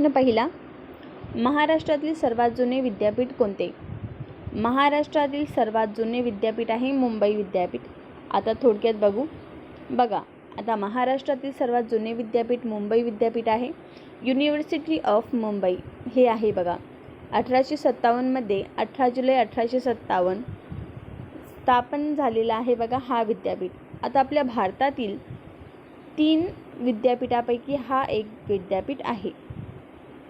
प्रश्न पहिला महाराष्ट्रातील सर्वात जुने विद्यापीठ कोणते? महाराष्ट्रातील सर्वात जुने विद्यापीठ आहे मुंबई विद्यापीठ. आता थोडक्यात बघू. बघा आता महाराष्ट्रातील सर्वात जुने विद्यापीठ मुंबई विद्यापीठ आहे. युनिव्हर्सिटी ऑफ मुंबई हे आहे बघा. अठराशे सत्तावन्नमध्ये अठरा जुलै अठराशे सत्तावन्न स्थापन झालेला आहे बघा हा विद्यापीठ. आता आपल्या भारतातील तीन विद्यापीठापैकी हा एक विद्यापीठ आहे.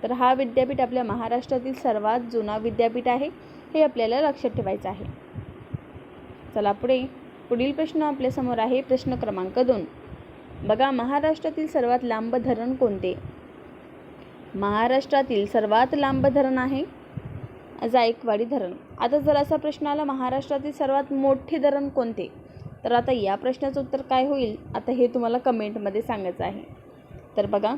तर हा विद्यापीठ आपल्या महाराष्ट्रातील सर्वात जुना विद्यापीठ आहे हे आपल्याला लक्षात ठेवायचं आहे. चला पुढे पुढील प्रश्न आपल्यासमोर आहे प्रश्न क्रमांक दोन. बघा महाराष्ट्रातील सर्वात लांब धरण कोणते? महाराष्ट्रातील सर्वात लांब धरण आहे जायकवाडी धरण. आता जर असा प्रश्न आला महाराष्ट्रातील सर्वात मोठे धरण कोणते? तर आता या प्रश्नाचं उत्तर काय होईल? आता हे तुम्हाला कमेंटमध्ये सांगायचं आहे. तर बघा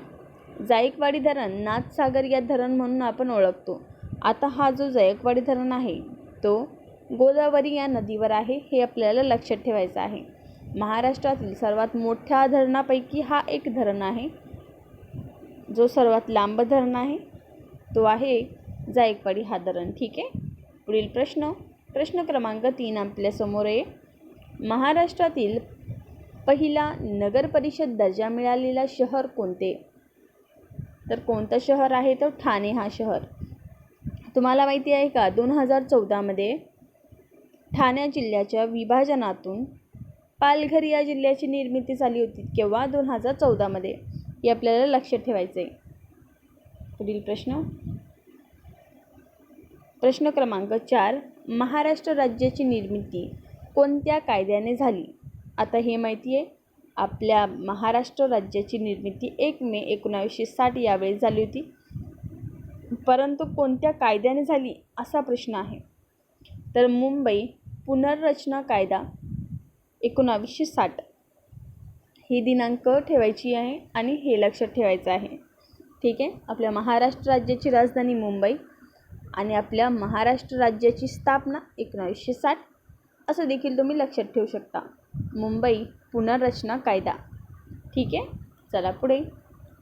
जायकवाडी धरण नाथसागर या धरण म्हणून आपण ओळखतो. आता हा जो जायकवाडी धरण आहे तो गोदावरी या नदीवर आहे हे आपल्याला लक्षात ठेवायचं आहे. महाराष्ट्रातील सर्वात मोठ्या धरणापैकी हा एक धरण आहे. जो सर्वात लांब धरण आहे तो आहे जायकवाडी हा धरण. ठीक आहे? पुढील प्रश्न. प्रश्न क्रमांक तीन आपल्यासमोर आहे. महाराष्ट्रातील पहिला नगर परिषद दर्जा मिळालेला शहर कोणते? तर कोणतं शहर आहे तर ठाणे हा शहर. तुम्हाला माहिती आहे का? दोन हजार चौदामध्ये ठाणे जिल्ह्याच्या विभाजनातून पालघर या जिल्ह्याची निर्मिती झाली होती. केव्हा? दोन हजार चौदामध्ये. हे आपल्याला लक्षात ठेवायचं आहे पुढील प्रश्न. प्रश्न क्रमांक चार. महाराष्ट्र राज्याची निर्मिती कोणत्या कायद्याने झाली? आता हे माहिती आहे. आपल्या महाराष्ट्र राज्याची निर्मिती एक मे एकोणावीसशे साठ यावेळी झाली होती. परंतु कोणत्या कायद्याने झाली असा प्रश्न आहे. तर मुंबई पुनर्रचना कायदा एकोणावीसशे साठ. ही दिनांक ठेवायची आहे आणि हे लक्षात ठेवायचं आहे. ठीक आहे? आपल्या महाराष्ट्र राज्याची राजधानी मुंबई आणि आपल्या महाराष्ट्र राज्याची स्थापना एकोणावीसशे साठ. असं देखील तुम्ही लक्षात ठेवू शकता. मुंबई पुनर्रचना कायदा. ठीक आहे? चला पुढे.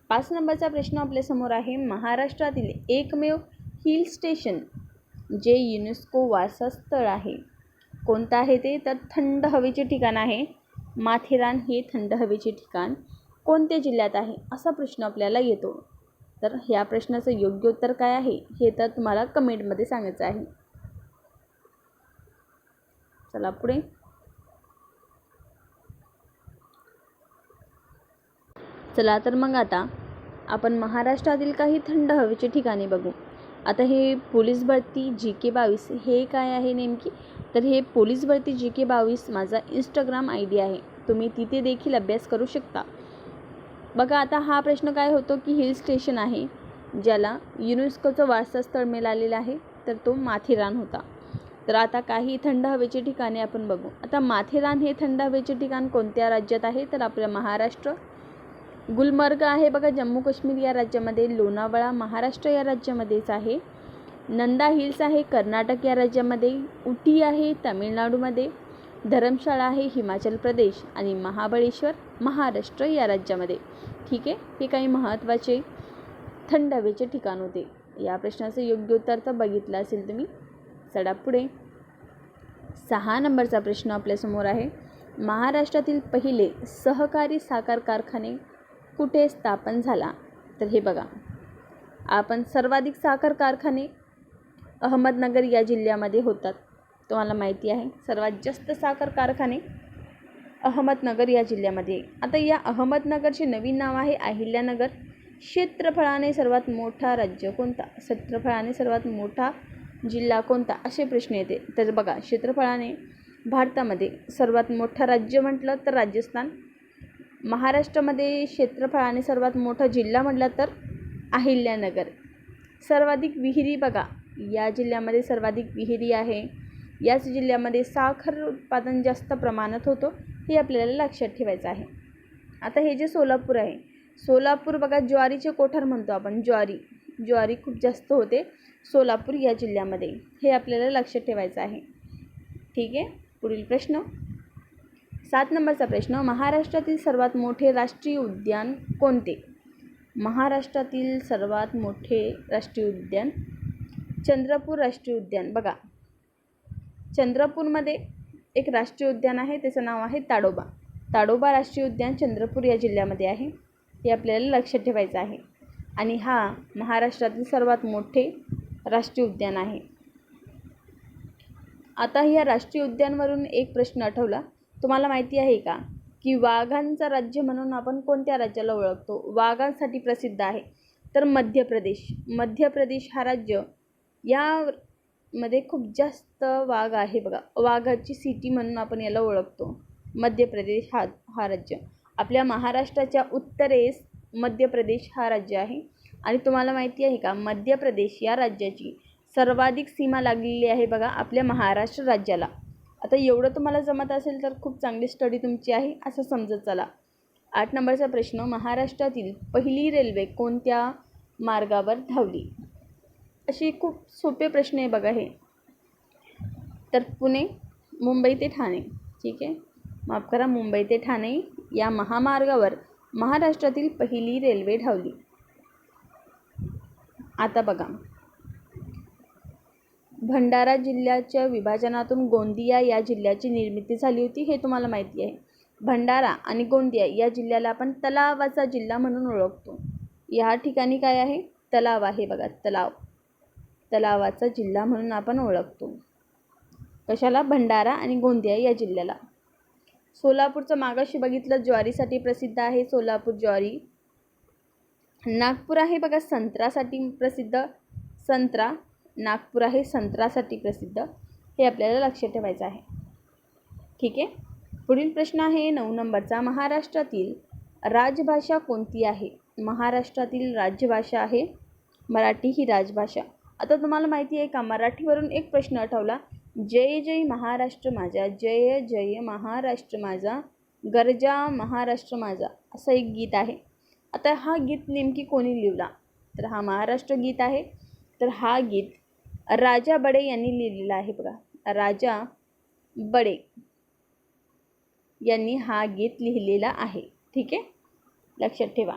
पाच नंबरचा प्रश्न आपल्यासमोर आहे. महाराष्ट्रातील एकमेव हिल स्टेशन जे युनेस्को वारसास्थळ आहे. कोणतं आहे ते? तर थंड हवेचे ठिकाण आहे. माथेरान हे थंड हवेचे ठिकाण कोणत्या जिल्ह्यात आहे? असा प्रश्न आपल्याला येतो. तर ह्या प्रश्नाचं योग्य उत्तर काय आहे? हे तर तुम्हाला कमेंटमध्ये सांगायचं आहे. चला पुढे. चला तर मग आता आपण महाराष्ट्रातील काही थंड हवेचे ठिकाणे बघू. आता हे पोलीस भरती जी के बावीस हे काय आहे नेमकी? तर हे पोलीस भरती जी के बावीस माझा इंस्टाग्राम आय डी आहे. तुम्ही तिथे देखील अभ्यास करू शकता. बघा आता हा प्रश्न काय होतो की हिल स्टेशन आहे ज्याला युनेस्कोचं वारसास्थळ मिळालेलं आहे तर तो माथेरान होता. तर आता काही थंड हवेचे ठिकाणे आपण बघू. आता माथेरान हे थंड हवेचे ठिकाण कोणत्या राज्यात आहे? तर आपल्या महाराष्ट्र. गुलमर्ग आहे बघा जम्मू काश्मीर या राज्यामध्ये लोणावळा महाराष्ट्र या राज्यामध्येच आहे. नंदा हिल्स आहे कर्नाटक या राज्यामध्ये उटी आहे तामिळनाडूमध्ये धर्मशाळा आहे हिमाचल प्रदेश आणि महाबळेश्वर महाराष्ट्र या राज्यामध्ये. ठीक आहे? हे काही महत्त्वाचे थंड हवेचे ठिकाण होते. या प्रश्नाचं योग्य उत्तर तर बघितलं असेल तुम्ही. चढा पुढे. सहा नंबरचा प्रश्न आपल्यासमोर आहे. महाराष्ट्रातील पहिले सहकारी साखर कारखाने कुठे स्थापन झाला? तर हे बघा. आपण सर्वाधिक साखर कारखाने अहमदनगर या जिल्ह्यामध्ये होतात. तुम्हाला माहिती आहे सर्वात जास्त साखर कारखाने अहमदनगर या जिल्ह्यामध्ये. आता या अहमदनगरचे नवीन नाव आहे अहिल्यानगर. क्षेत्रफळाने सर्वात मोठा राज्य कोणता? क्षेत्रफळाने सर्वात मोठा जिल्हा कोणता असे प्रश्न येते. तर बघा क्षेत्रफळाने भारतामध्ये सर्वात मोठं राज्य म्हटलं तर राजस्थान. महाराष्ट्रामध्ये क्षेत्रफळाने सर्वात मोठा जिल्हा म्हटला तर अहिल्यानगर. सर्वाधिक विहिरी बघा या जिल्ह्यामध्ये सर्वाधिक विहिरी आहे. याच जिल्ह्यामध्ये साखर उत्पादन जास्त प्रमाणात होतं हे आपल्याला लक्षात ठेवायचं आहे. आता हे जे सोलापूर आहे सोलापूर बघा ज्वारीचे कोठार म्हणतो आपण ज्वारी. ज्वारी खूप जास्त होते सोलापूर या जिल्ह्यामध्ये. हे आपल्याला लक्षात ठेवायचं आहे. ठीक आहे? पुढील प्रश्न. सात नंबरचा प्रश्न महाराष्ट्रातील सर्वात मोठे राष्ट्रीय उद्यान कोणते? महाराष्ट्रातील सर्वात मोठे राष्ट्रीय उद्यान चंद्रपूर राष्ट्रीय उद्यान. बघा. चंद्रपूरमध्ये एक राष्ट्रीय उद्यान आहे त्याचं नाव आहे ताडोबा. ताडोबा राष्ट्रीय उद्यान चंद्रपूर या जिल्ह्यामध्ये आहे. हे आपल्याला लक्षात ठेवायचं आहे. आणि हा महाराष्ट्रातील सर्वात मोठे राष्ट्रीय उद्यान आहे. आता या राष्ट्रीय उद्यानवरून एक प्रश्न आठवला. तुम्हाला माहिती आहे का? की वाघांचं राज्य म्हणून आपण कोणत्या राज्याला ओळखतो? वाघांसाठी प्रसिद्ध आहे. तर मध्य प्रदेश. मध्य प्रदेश हा राज्य यामध्ये खूप जास्त वाघ आहे बघा. वाघाची सिटी म्हणून आपण याला ओळखतो. मध्य प्रदेश हा हा राज्य. आपल्या महाराष्ट्राच्या उत्तरेस मध्य प्रदेश हा राज्य आहे. आणि तुम्हाला माहिती आहे का मध्य प्रदेश या राज्याची सर्वाधिक सीमा लागलेली आहे बघा आपल्या महाराष्ट्र राज्याला. आता एवढं तुम्हाला जमत असेल तर खूप चांगली स्टडी तुमची आहे असं समजत चला. आठ नंबरचा प्रश्न महाराष्ट्रातील पहिली रेल्वे कोणत्या मार्गावर धावली? असे खूप सोपे प्रश्न आहे बघा हे. तर पुणे मुंबई ते ठाणे. ठीक आहे? माफ करा मुंबई ते ठाणे या महामार्गावर महाराष्ट्रातील पहिली रेल्वे धावली आता बघा. भंडारा जिल्ह्याच्या विभाजनातून गोंदिया या जिल्ह्याची निर्मिती झाली होती हे तुम्हाला माहिती आहे. भंडारा आणि गोंदिया या जिल्ह्याला आपण तलावाचा जिल्हा म्हणून ओळखतो. या ठिकाणी काय आहे? तलाव आहे बघा तलाव. तलावाचा जिल्हा म्हणून आपण ओळखतो. कशाला? भंडारा आणि गोंदिया या जिल्ह्याला. सोलापूरचं मागाशी बघितलं ज्वारीसाठी प्रसिद्ध आहे सोलापूर ज्वारी. नागपूर आहे बघा संत्रासाठी प्रसिद्ध. संत्रा नागपूर आहे संत्रासाठी प्रसिद्ध. हे आपल्याला लक्षात ठेवायचं आहे. ठीक आहे? पुढील प्रश्न आहे नऊ नंबरचा. महाराष्ट्रातील राजभाषा कोणती आहे? महाराष्ट्रातील राज्यभाषा आहे मराठी ही राजभाषा. आता तुम्हाला माहिती आहे का मराठीवरून एक प्रश्न आठवला. जय जय महाराष्ट्र माझा जय जय महाराष्ट्र माझा गरजा महाराष्ट्र माझा असं एक गीत आहे. आता हा गीत नेमकी कोणी लिहिला? तर हा महाराष्ट्र गीत आहे. तर हा गीत राजा बडे यांनी लिहिलेला आहे बघा. राजा बडे यांनी हा गीत लिहिलेला आहे. ठीक आहे? लक्षात ठेवा.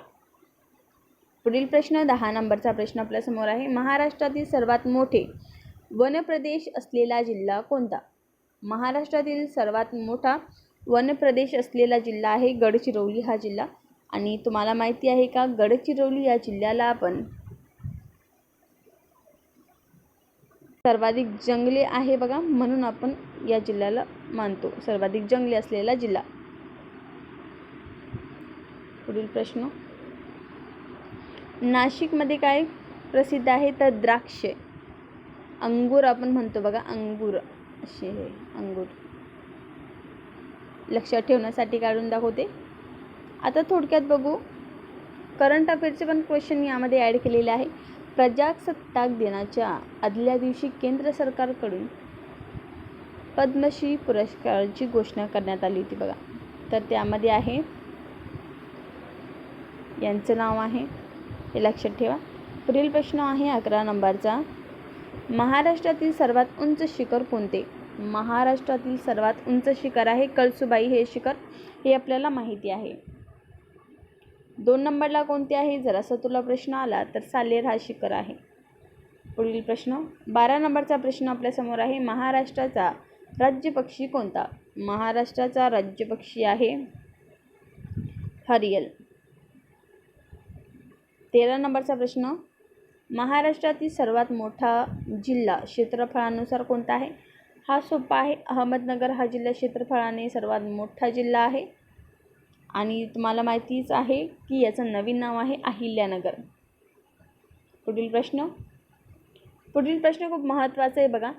पुढील प्रश्न दहा नंबरचा प्रश्न आपल्यासमोर आहे. महाराष्ट्रातील सर्वात मोठे वनप्रदेश असलेला जिल्हा कोणता? महाराष्ट्रातील सर्वात मोठा वनप्रदेश असलेला जिल्हा आहे गडचिरोली हा जिल्हा. आणि तुम्हाला माहिती आहे का गडचिरोली या जिल्ह्याला आपण सर्वाधिक जंगले आहे बघा म्हणून आपण या जिल्ह्याला मानतो. सर्वाधिक जंगले असलेला जिल्हा. पुढील प्रश्न. नाशिकमध्ये काय प्रसिद्ध आहे? तर द्राक्षे. अंगूर आपण म्हणतो बघा अंगूर. असे हे अंगूर. लक्षात ठेवण्यासाठी काढून दाखवते. आता थोडक्यात बघू. करंट अफेअरचे पण क्वेश्चन यामध्ये ॲड केलेले आहे. प्रजासत्ताक दिनाच्या आदल्या दिवशी केंद्र सरकारकडून पद्मश्री पुरस्काराची घोषणा करण्यात आली होती बघा. तर त्यामध्ये आहे. यांचं नाव आहे. हे लक्षात ठेवा. पुढील प्रश्न आहे अकरा नंबरचा. महाराष्ट्रातील सर्वात उंच शिखर कोणते? महाराष्ट्रातील सर्वात उंच शिखर आहे कळसुबाई. हे शिखर हे आपल्याला माहिती आहे. दोन नंबरला कोणते आहे? जर असा तुला प्रश्न आला तर सालेर हा शिखर आहे. पुढील प्रश्न. बारा नंबरचा प्रश्न आपल्यासमोर आहे. महाराष्ट्राचा राज्यपक्षी कोणता? महाराष्ट्राचा राज्यपक्षी आहे हरियल. तेरा नंबरचा प्रश्न. महाराष्ट्रातील सर्वात मोठा जिल्हा क्षेत्रफळानुसार कोणता आहे? हा सोपा आहे. अहमदनगर हा जिल्हा क्षेत्रफळाने सर्वात मोठा जिल्हा आहे. आणि तुम्हाला माहितीच आहे की याचं नवीन नाव आहे अहिल्यानगर. पुढील प्रश्न. पुढील प्रश्न खूप महत्त्वाचा आहे बघा.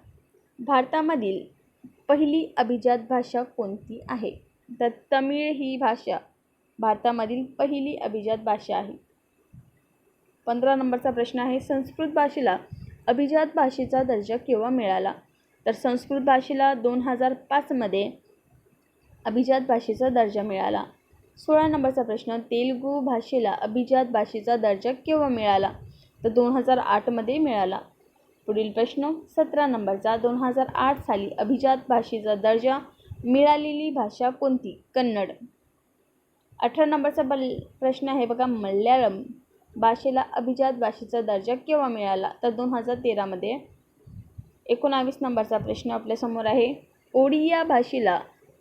भारतामधील पहिली अभिजात भाषा कोणती आहे? तर तमिळ ही भाषा भारतामधील पहिली अभिजात भाषा आहे. पंधरा नंबरचा प्रश्न आहे. संस्कृत भाषेला अभिजात भाषेचा दर्जा केव्हा मिळाला? तर संस्कृत भाषेला दोन हजार पाचमध्ये अभिजात भाषेचा दर्जा मिळाला. सोळा नंबरचा प्रश्न तेलुगू भाषेला अभिजात भाषेचा दर्जा केव्हा मिळाला? तर दोन हजार आठमध्ये मिळाला. पुढील प्रश्न सतरा नंबरचा दोन हजार आठ साली अभिजात भाषेचा दर्जा मिळालेली भाषा कोणती? कन्नड. अठरा नंबरचा बल प्रश्न आहे बघा मल्याळम. भाषेला अभिजात भाषेचा दर्जा केव्हा मिळाला? तर दोन हजार तेरामध्ये एकोणावीस नंबरचा प्रश्न आपल्यासमोर आहे. ओडिया भाषेला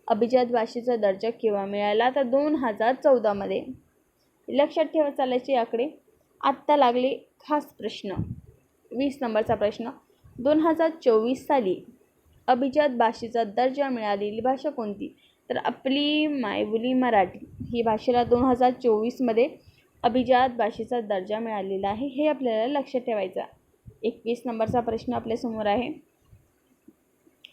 अभिजात भाषेचा दर्जा केव्हा मिळाला? तर दोन हजार चौदामध्ये लक्षात ठेवा चालायचे आकडे. आत्ता लागले खास प्रश्न. वीस नंबरचा प्रश्न. दोन हजार चोवीस साली अभिजात भाषेचा दर्जा मिळालेली भाषा कोणती? तर आपली मायबोली मराठी. ही भाषेला दोन हजार चोवीसमध्ये अभिजात भाषेचा दर्जा मिळालेला आहे हे आपल्याला लक्षात ठेवायचं एकवीस नंबरचा प्रश्न आपल्यासमोर आहे.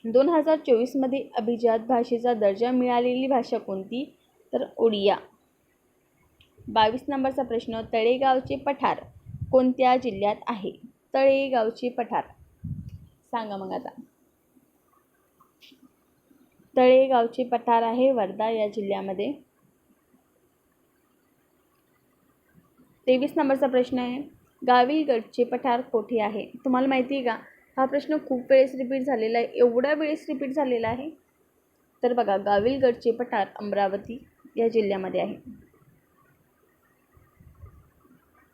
दोन हजार चोवीसमध्ये अभिजात भाषेचा दर्जा मिळालेली भाषा कोणती? तर ओडिया. बावीस नंबरचा प्रश्न तळेगावचे पठार कोणत्या जिल्ह्यात आहे? तळेगावचे पठार. सांगा मग आता. तळेगावचे पठार आहे वर्धा या जिल्ह्यामध्ये. तेवीस नंबरचा प्रश्न आहे. गाविलगडचे पठार कोठे आहे? तुम्हाला माहिती आहे का? हा प्रश्न खूप वेळेस रिपीट झालेला आहे. एवढ्या वेळेस रिपीट झालेला आहे. तर बघा गाविलगडचे पठार अमरावती या जिल्ह्यामध्ये आहे.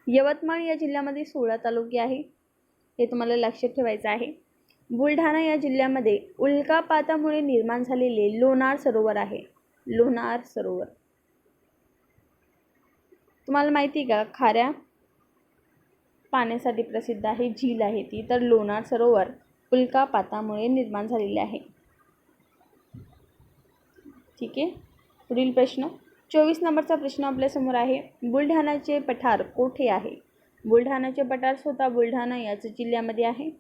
यवतमाळ या जिल्ह्यामध्ये सोळा तालुके आहे. हे तुम्हाला लक्षात ठेवायचं आहे. बुलढाणा या जिल्ह्यामध्ये उल्कापातामुळे निर्माण झालेले लोणार सरोवर आहे. लोणार सरोवर. तुम्हाला माहिती आहे का? खाऱ्या पाण्यासाठी प्रसिद्ध आहे झील आहे ती. तर लोणार सरोवर उल्कापातामुळे निर्माण झालेले आहे. ठीक आहे? पुढील प्रश्न. चोवीस नंबरचा प्रश्न आपल्यासमोर आहे. बुलढाणाचे पठार कोठे आहे? बुलढाणाचे पठार स्वतः बुलढाणा याच जिल्ह्यामध्ये आहे.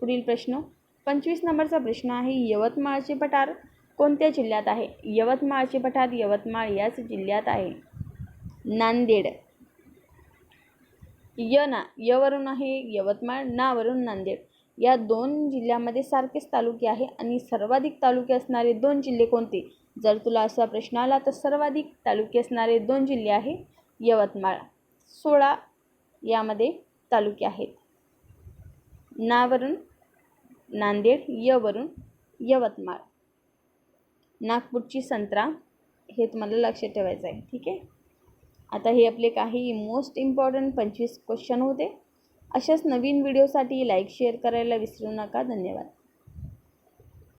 पुढील प्रश्न. पंचवीस नंबरचा प्रश्न आहे. यवतमाळचे पठार कोणत्या जिल्ह्यात आहे? यवतमाळचे पठार यवतमाळ याच जिल्ह्यात आहे. नांदेड. य ना यवरून आहे यवतमाळ नावरून नांदेड. या दोन जिल्ह्यामध्ये सारखेच तालुके आहे आणि सर्वाधिक तालुके असणारे दोन जिल्हे कोणते? जर तुला असा प्रश्न आला तर सर्वाधिक तालुके असणारे दोन जिल्हे आहे यवतमाळ. सोळा यामध्ये तालुके आहेत. नावरून नांदेड यवरून यवतमाळ. नागपूरची संत्रा हे तुम्हाला लक्षात ठेवायचं आहे. ठीक आहे? आता हे आपले काही मोस्ट इम्पॉर्टंट पंचवीस क्वेश्चन होते. अशाच नवीन व्हिडिओसाठी लाईक शेअर करायला विसरू नका. धन्यवाद.